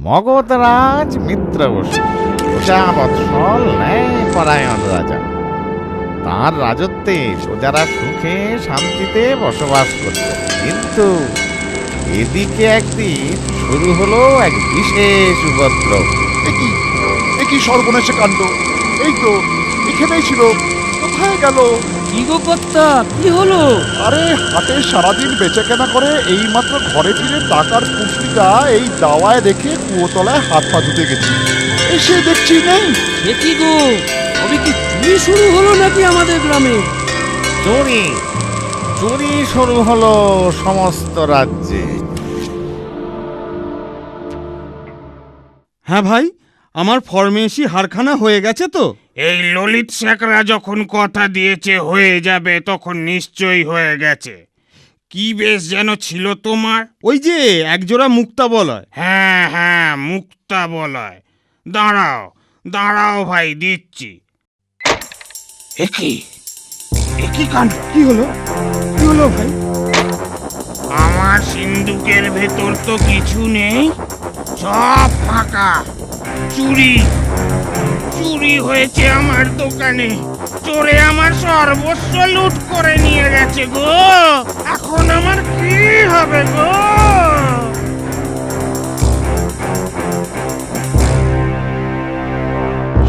মগধরাজ মিত্র বৎসল ন্যায় পরায়ণ রাজা। তার রাজত্বে প্রজারা সুখে শান্তিতে বসবাস করত। কিন্তু এদিকে একদিন শুরু হলো এক বিশেষ উপদ্রব। একই সর্বনেশে কাণ্ড। এই তো, এখানেই ছিল, কোথায় গেল? কি গো কর্তা? কি হলো? আরে হাটে সারাদিন বেচে কেনা করে এইমাত্র ঘরে ফিরে টাকার পুষ্টিটা এই দাওয়ায় রেখে কুয়োতলায় হাত পা ধুতে গেছি। এসে দেখছি নেই। সে কি গো? তবে কি চুরি শুরু হলো নাকি আমাদের গ্রামে? চুরি চুরি শুরু হলো সমস্ত রাজ্যে। হ্যাঁ ভাই আমার ফরমেশি হারখানা হয়ে গেছে তো। এই ললিত শেখরা যখন কথা দিয়েছে হয়ে যাবে তখন নিশ্চয়ই হয়ে গেছে। কি বেশ যেন ছিল তোমার? ওই যে একজোড়া মুক্তা বলয়। হ্যাঁ হ্যাঁ মুক্তা বলয়। দাঁড়াও দাঁড়াও ভাই দিচ্ছি। একই একই কাণ্ড? কি হলো? কি হলো ভাই? আমার সিন্ধুকের ভেতর তো কিছু নেই সব ফাঁকা। চুরি। চুরি হয়েছে আমার দোকানে। চোরে আমার সর্বস্ব লুট করে নিয়ে গেছে গো। এখন আমার কি হবে গো?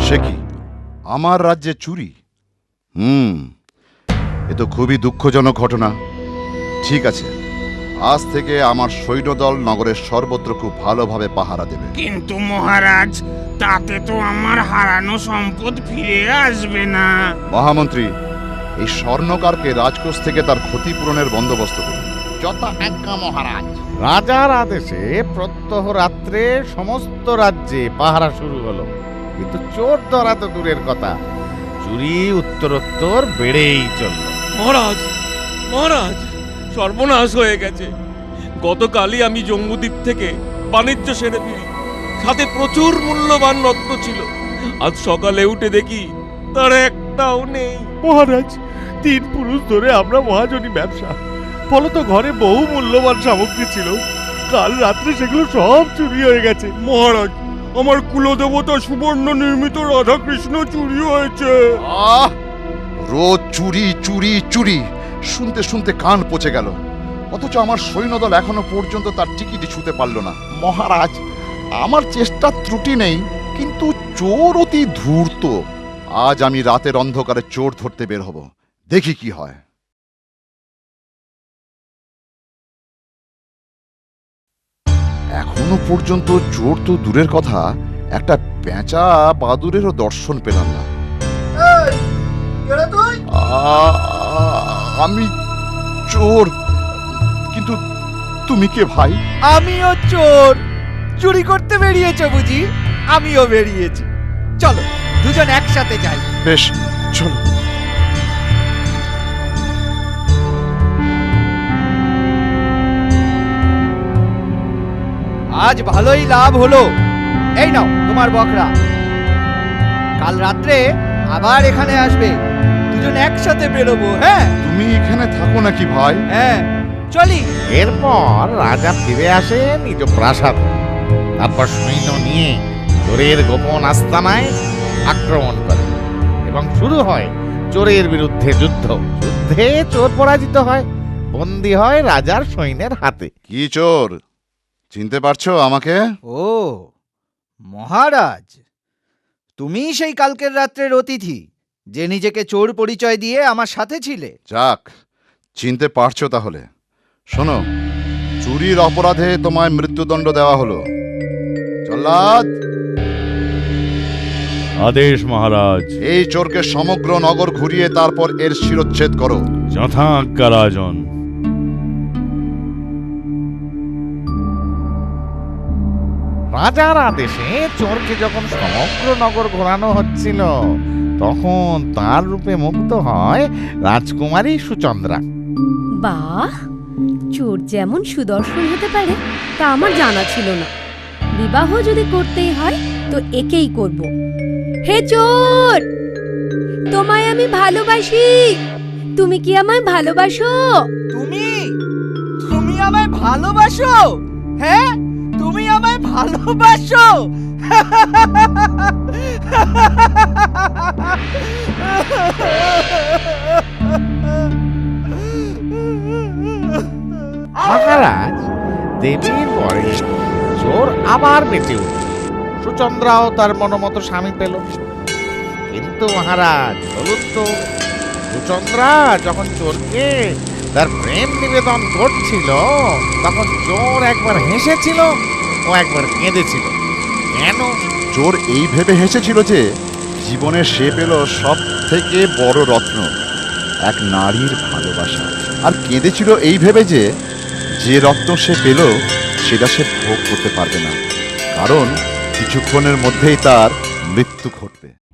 সে কি? আমার রাজ্যে চুরি? হুম, এ তো খুবই দুঃখজনক ঘটনা। ঠিক আছে আজ থেকে আমার সৈন্যদল নগরের সর্বত্র খুব ভালোভাবে পাহারা দেবে। কিন্তু মহারাজ তাতে তো আমার হারানো সম্পদ ফিরে আসবে না। মহামন্ত্রী এই স্বর্ণকারকে রাজকোষ থেকে তার ক্ষতিপূরণের বন্দোবস্ত করুন। যথা আজ্ঞা মহারাজ। রাজার আদেশে প্রত্যহ রাত্রে সমস্ত রাজ্যে পাহারা শুরু হলো। কিন্তু চোর ধরা তো দূরের কথা। চুরি উত্তরোত্তর বেড়েই চলল। মহারাজ মহারাজ সর্বনাশ হয়ে গেছে। গতকালই আমি জম্বুদ্বীপ থেকে বাণিজ্য সেরে ফিরি। সাথে প্রচুর মূল্যবান রত্ন ছিল। আজ সকালে উঠে দেখি তার একটাও নেই। মহারাজ তিন পুরুষ ধরে আমরা মহাজনী ব্যবসা। ফলত ঘরে বহু মূল্যবান সামগ্রী ছিল। কাল রাত্রে সেগুলো সব চুরি হয়ে গেছে। মহারাজ আমার কুলদেবতা সুবর্ণ নির্মিত রাধাকৃষ্ণ চুরি হয়েছে। আহ! রোজ চুরি চুরি চুরি। শুনতে শুনতে কান পচে গেল। অথচ আমার সৈন্যদল এখনও পর্যন্ত তার টিকিটি ছুতে পারল না। মহারাজ, আমার চেষ্টার ত্রুটি নেই, কিন্তু চোর অতি ধূর্ত। আজ আমি রাতের অন্ধকারে চোর ধরতে বের হব। দেখি কি হয়। এখনও পর্যন্ত চোর তো দূরের কথা, একটা পেঁচা বাদুরেরও দর্শন পেলাম না। আমি চোর। কিন্তু তুমি কে ভাই? আমিও চোর। চুরি করতে বেরিয়েছো বুঝি? আমিও বেরিয়েছি। চলো দুজন একসাথে যাই। বেশ চলো। আজ ভালোই লাভ হলো। এই নাও তোমার বকরা। কাল রাত্রে আবার এখানে আসবে। দুজন একসাথে বেরোবো হ্যাঁ? তুমি এখানে থাকো নাকি ভাই? হ্যাঁ চলি। এরপর রাজা ফিরে আসে নিজ প্রাসাদ। তারপর সৈন্য নিয়ে চোরের গোপন আস্তানায় আক্রমণ করে এবং শুরু হয় চোরের বিরুদ্ধে যুদ্ধ। যুদ্ধে চোর পরাজিত হয় বন্দী হয় রাজার সৈন্যের হাতে। কি চোর? চিনতে পারছ আমাকে? ও মহারাজ তুমি সেই কালকের রাত্রের অতিথি। যে নিজেকে চোর পরিচয় দিয়ে আমার সাথে ছিলে। যাক চিনতে পারছ তাহলে। শোনো চুরির অপরাধে তোমায় মৃত্যুদণ্ড দেওয়া হলো। জল্লাদ! আদেশ মহারাজ। এই চোরকে সমগ্র নগর ঘুরিয়ে তারপর এর শিরচ্ছেদ করো। যথাজ্ঞা রাজন রাজার আদেশে চোরকে যখন সমগ্র নগর ঘোরানো হচ্ছিল তখন তার রূপে মুগ্ধ হয় রাজকুমারী সুচন্দ্রা। বাহ! চোর যেমন সুদর্শন হতে পারে তা আমার জানা ছিল না। বিবাহ যদি করতেই হয় তো একেই করব। হে চোর! তোমায় আমি ভালোবাসি। তুমি কি আমায় ভালোবাসো? তুমি? তুমি আমায় ভালোবাসো? হ্যাঁ? ভালোবাসো। মহারাজ দেবীর পরে চোর আবার মেতে উঠল। সুচন্দ্রাও তার মনোমতো স্বামী পেল। কিন্তু মহারাজ বলুন তো সুচন্দ্রা যখন চোরকে তার প্রেম নিবেদন করছিল তখন চোর একবার হেসেছিল? ও একবার কেঁদেছিল। কেন? চোর এই ভেবে হেসেছিল যে জীবনে সে পেল সব থেকে বড় রত্ন, এক নারীর ভালোবাসা। আর কেঁদেছিল এই ভেবে যে যে রত্ন সে পেল, সেটা সে ভোগ করতে পারবে না। কারণ কিছুক্ষণের মধ্যেই তার মৃত্যু ঘটবে।